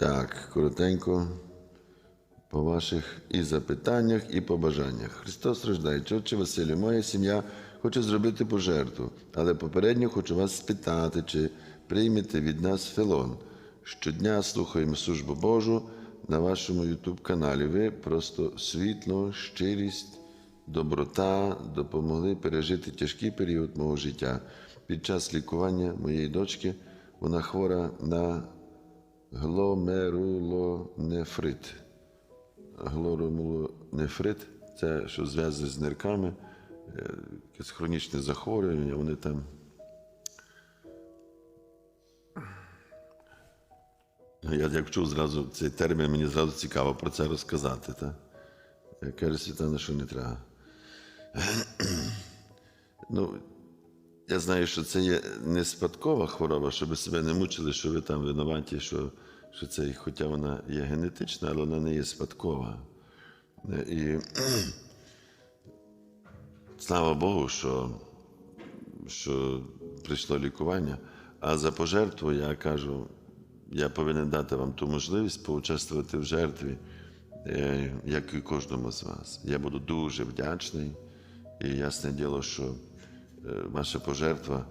Так, коротенько по ваших і запитаннях, і побажаннях. Христос рождається. Отче Василю, моя сім'я хоче зробити пожертву, але попередньо хочу вас спитати, чи приймете від нас фелон. Щодня слухаємо службу Божу на вашому Ютуб-каналі. Ви просто світло, щирість, доброта допомогли пережити тяжкий період мого життя. Під час лікування моєї дочки вона хвора на гломерулонефрит. Гломерулонефрит – це що зв'язане з нирками, е, якесь хронічне захворювання, вони там. Я як чув зразу цей термін, мені зразу цікаво про це розказати. Та? Е, Каже Світлана, що не треба. Ну, я знаю, що це є не спадкова хвороба, щоб себе не мучили, що ви там винуваті, що, що це, хоча вона є генетична, але вона не є спадкова. І слава Богу, що, що прийшло лікування. А за пожертву я кажу, я повинен дати вам ту можливість поучаствувати в жертві, е, як і кожному з вас. Я буду дуже вдячний. І ясне діло, що ваша пожертва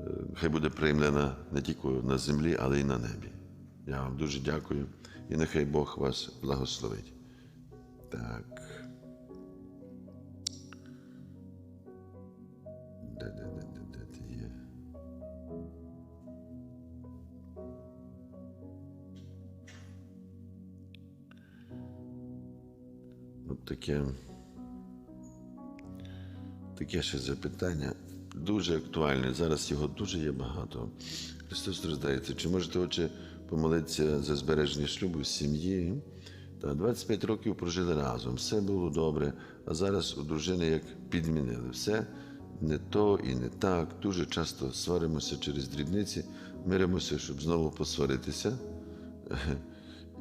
е, хай буде приймлена не тільки на землі, але й на небі. Я вам дуже дякую і нехай Бог вас благословить. Так. Таке. Таке ще запитання дуже актуальне. Зараз його дуже є багато. Христос роздається. Чи можете, отче, помолитися за збереження шлюбу сім'ї? Та 25 років прожили разом, все було добре, а зараз у дружини як підмінили. Все не то і не так. Дуже часто сваримося через дрібниці, миримося, щоб знову посваритися.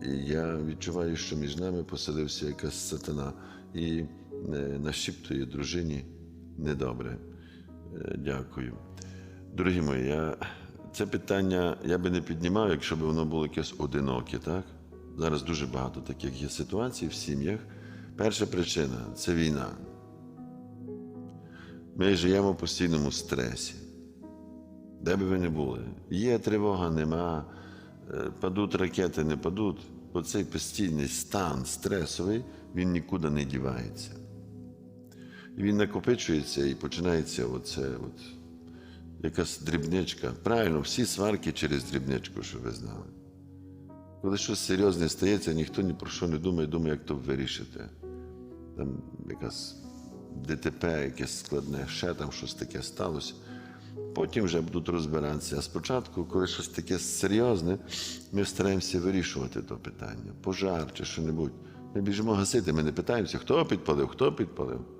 І я відчуваю, що між нами поселився якась сатана і е, нашіптує дружині недобре. Е, Дякую. Дорогі мої, я, це питання я би не піднімав, якщо б воно було якесь одиноке, так? Зараз дуже багато таких є ситуацій в сім'ях. Перша причина це війна. Ми живемо в постійному стресі. Де би ви не були? Є тривога, нема, е, падуть ракети, не падуть. Оцей постійний стан стресовий, він нікуди не дівається. Він накопичується і починається оце, от, якась дрібничка. Правильно, всі сварки через дрібничку, що ви знали. Коли щось серйозне стається, ніхто ні про що не думає, думає, як то вирішити. Там якась ДТП, якесь складне, ще там щось таке сталося. Потім вже будуть розбиратися. А спочатку, коли щось таке серйозне, ми стараємося вирішувати то питання. Пожар чи що-небудь. Ми біжимо гасити, ми не питаємося, хто підпалив, хто підпалив.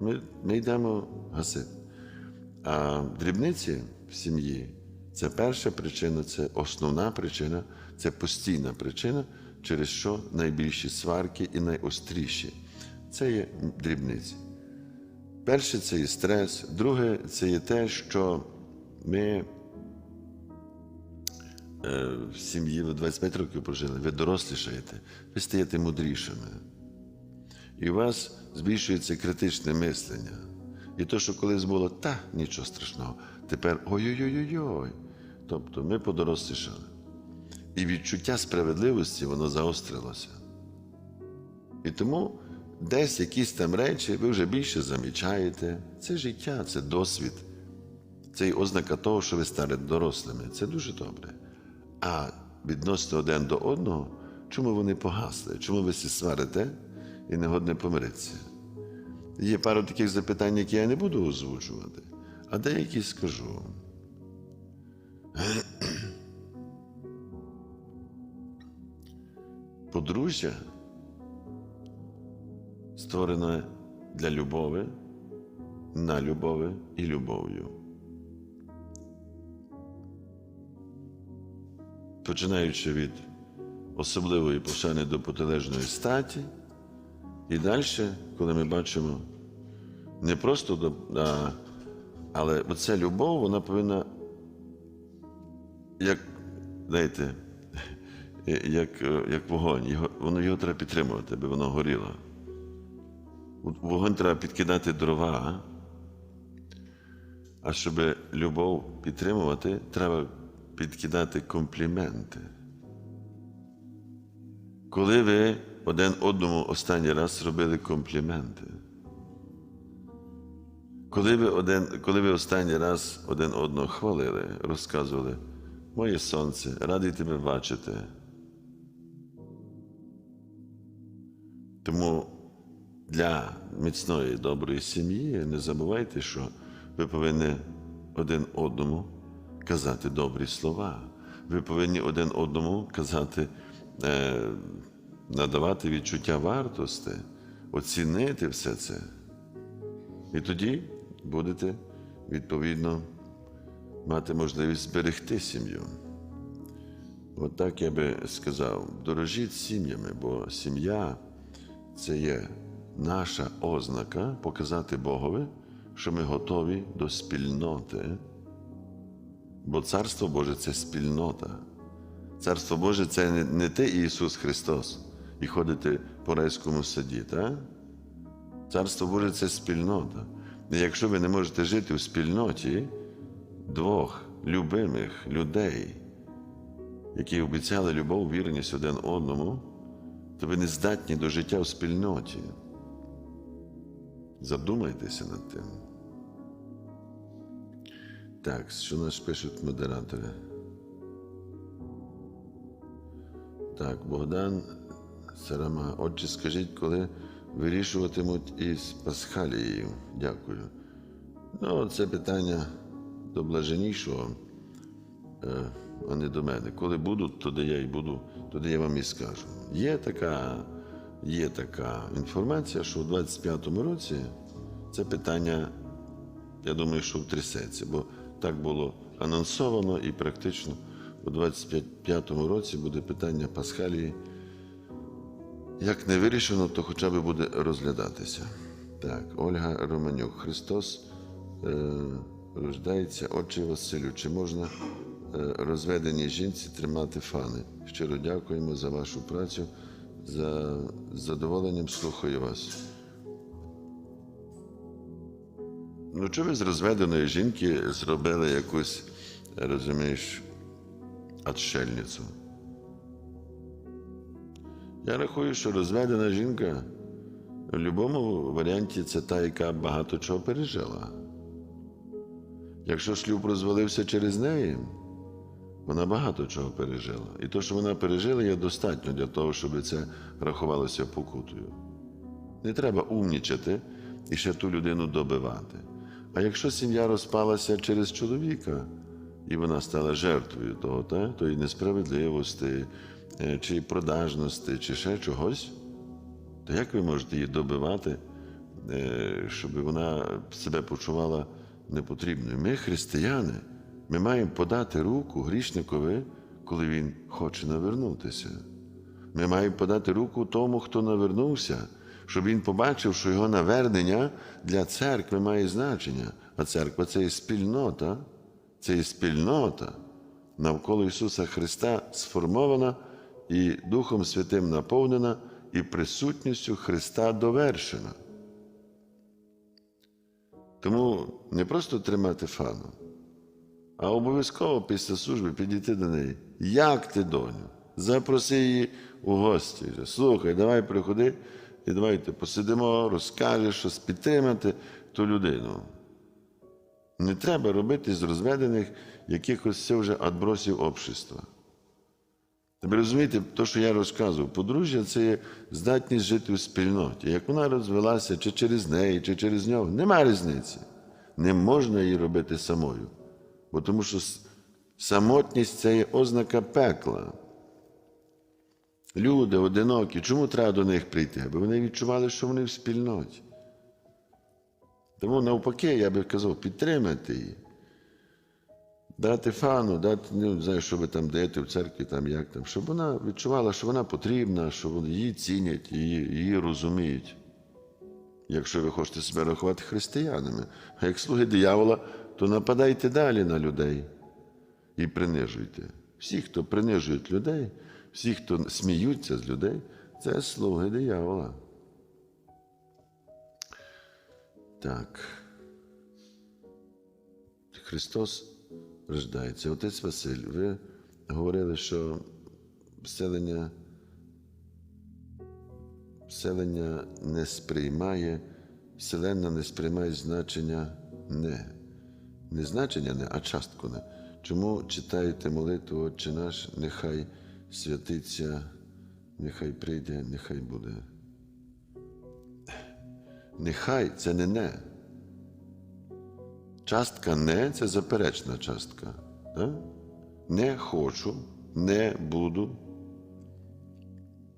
Ми, ми йдемо гасити. А дрібниці в сім'ї це перша причина, це основна причина, це постійна причина, через що найбільші сварки і найостріші. Це є дрібниці. Перше це є стрес, друге це є те, що ми е, в сім'ї ви 25 років прожили, ви дорослішаєте, ви стаєте мудрішими. І у вас збільшується критичне мислення. І то, що колись було та нічого страшного, тепер ой-ой-ой-ой. Тобто ми подорослішали. І відчуття справедливості воно заострилося. І тому десь якісь там речі ви вже більше замічаєте. Це життя, це досвід. Це і ознака того, що ви стали дорослими. Це дуже добре. А відносно один до одного, чому вони погасли? Чому ви всі сварите і не годне помиритися? Є пару таких запитань, які я не буду озвучувати, а деякі скажу. Подружжя створене для любови, на любови і любов'ю. Починаючи від особливої пошани до протилежної статі, і далі, коли ми бачимо не просто а, але оця любов, вона повинна, як знаєте, як, е, як вогонь. Його, воно його треба підтримувати, аби воно горіло. Вогонь треба підкидати дрова, а щоб любов підтримувати, треба підкидати компліменти. Коли ви один одному останній раз робили компліменти? Коли ви, один, коли ви останній раз один одного хвалили, розказували, моє сонце, радий тебе бачити. Тому для міцної доброї сім'ї не забувайте, що ви повинні один одному казати добрі слова. Ви повинні один одному казати, е, надавати відчуття вартості, оцінити все це. І тоді будете відповідно мати можливість зберегти сім'ю. От так я би сказав: дорожіть сім'ями, бо сім'я це є наша ознака показати Богові, що ми готові до спільноти. Бо Царство Боже це спільнота. Царство Боже це не, ти Ісус Христос і ходити по райському саді, так? Царство Боже це спільнота. І якщо ви не можете жити в спільноті двох любимих людей, які обіцяли любов, вірність один одному, то ви не здатні до життя в спільноті. Задумайтеся над тим. Так, що нас пишуть модератори? Так, Богдан Сарама. Отже, скажіть, коли вирішуватимуть із Пасхалією? Дякую. Ну, це питання до блаженнішого, е, а не до мене. Коли будуть, тоді я і буду, тоді я вам і скажу. Є така, є така інформація, що у 25-му році це питання, я думаю, що втрясеться, бо так було анонсовано і практично у 25-му році буде питання Пасхалії. Як не вирішено, то хоча б буде розглядатися. Так, Ольга Романюк. Христос е, рождається, Отче Василю. Чи можна е, розведеній жінці тримати фани? Щиро дякуємо за вашу працю. За задоволенням слухаю вас. Ну, чи ви з розведеної жінки зробили якусь, розумієш, отшельницю? Я рахую, що розведена жінка в будь-якому варіанті це та, яка багато чого пережила. Якщо шлюб розвалився через неї, вона багато чого пережила. І те, що вона пережила, є достатньо для того, щоб це рахувалося покутою. Не треба умнічати і ще ту людину добивати. А якщо сім'я розпалася через чоловіка, і вона стала жертвою того, та, тої несправедливості, е, чи продажності, чи ще чогось, то як ви можете її добивати, е, щоб вона себе почувала непотрібною? Ми, християни, ми маємо подати руку грішникові, коли він хоче навернутися. Ми маємо подати руку тому, хто навернувся, щоб він побачив, що його навернення для церкви має значення. А церква це є спільнота, це є спільнота навколо Ісуса Христа сформована і Духом Святим наповнена, і присутністю Христа довершена. Тому не просто тримати фану, а обов'язково після служби підійти до неї. Як ти, доню? Запроси її у гості. Слухай, давай приходи і давайте посидимо, розкажеш щось підтримати ту людину. Не треба робити з розведених якихось це вже відбросів общества. Ви розумієте, те, що я розказував, подружжя це є здатність жити у спільноті. Як вона розвелася, чи через неї, чи через нього, нема різниці. Не можна її робити самою. Бо тому що самотність це є ознака пекла. Люди одинокі, чому треба до них прийти? Аби вони відчували, що вони в спільноті. Тому навпаки, я би казав, підтримати її. Дати фану, дати, ну, не знаю, що ви там даєте в церкві, там, як там, щоб вона відчувала, що вона потрібна, що її цінять, її, її розуміють. Якщо ви хочете себе рахувати християнами, а як слуги диявола, то нападайте далі на людей і принижуйте. Всі, хто принижують людей, Всі, хто сміються з людей, це слуги диявола. Так. Христос рождається. Отець Василь, ви говорили, що вселення, вселення не сприймає, вселенна не сприймає значення не. Не значення не, а частку не. Чому читаєте молитву Отче наш, нехай святиться, нехай прийде, нехай буде. Нехай це не не. Частка не це заперечна частка. Да? Не хочу, не буду.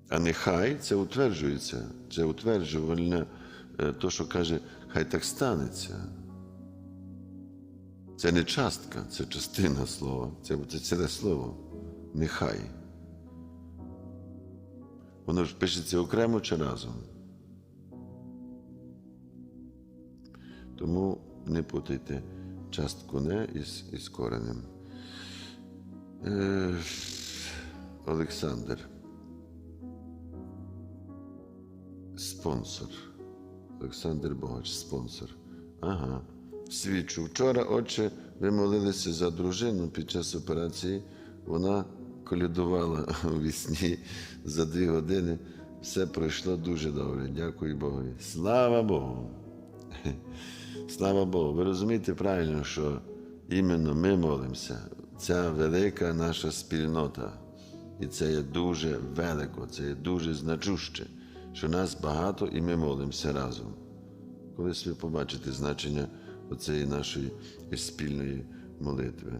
А нехай це утверджується. Це утверджувальне, е, то, що каже, хай так станеться. Це не частка, це частина слова. Це, це ціле слово. Нехай. Воно ж пишеться окремо чи разом. Тому не путайте частку не із, із коренем. Е, Олександр. Спонсор. Олександр Богач, спонсор. Ага. Свідчу. Вчора, отче, ви молилися за дружину під час операції. Вона колядувала у вісні за дві години. Все пройшло дуже добре. Дякую Богу. Слава Богу. Слава Богу. Ви розумієте правильно, що іменно ми молимося. Ця велика наша спільнота. І це є дуже велико, це є дуже значуще, що нас багато і ми молимося разом. Колись ви побачите значення оцеї нашої спільної молитви.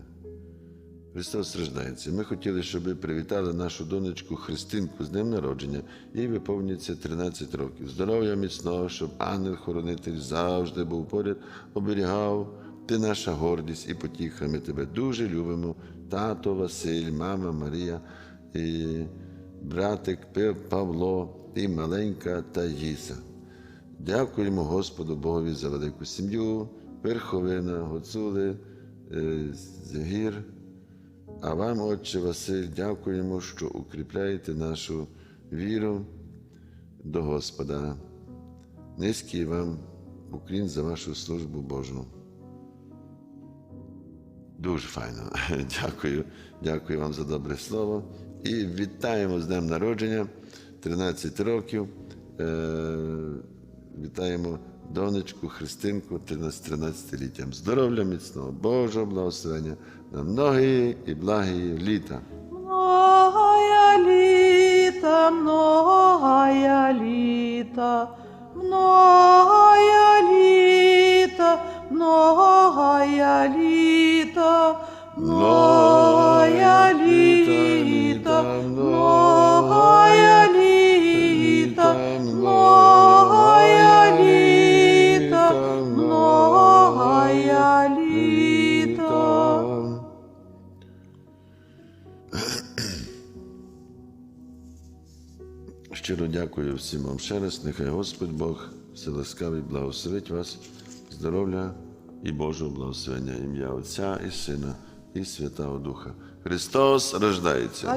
Христос рождається. Ми хотіли, щоб ви привітали нашу донечку Христинку з днем народження. Їй виповнюється 13 років. Здоров'я міцного, щоб ангел-хоронитель завжди був поряд, оберігав. Ти наша гордість і потіха. Ми тебе дуже любимо. Тато Василь, мама Марія, і братик Павло і маленька Таїса. Дякуємо Господу Богові за велику сім'ю, Верховина, Гоцули, е, Згір. А вам, Отче Василь, дякуємо, що укріпляєте нашу віру до Господа. Низький вам уклін за вашу службу Божу. Дуже файно. Дякую. Дякую вам за добре слово. І вітаємо з днем народження 13 років. Е, вітаємо донечку Христинку 13-літтям. Здоров'я міцного, Божого благословення на многі і благі літа. Щиро дякую всім вам ще раз. Нехай Господь Бог вселаскавий благословить вас, здоров'я і Божого благословення, ім'я Отця і Сина і Святого Духа. Христос рождається.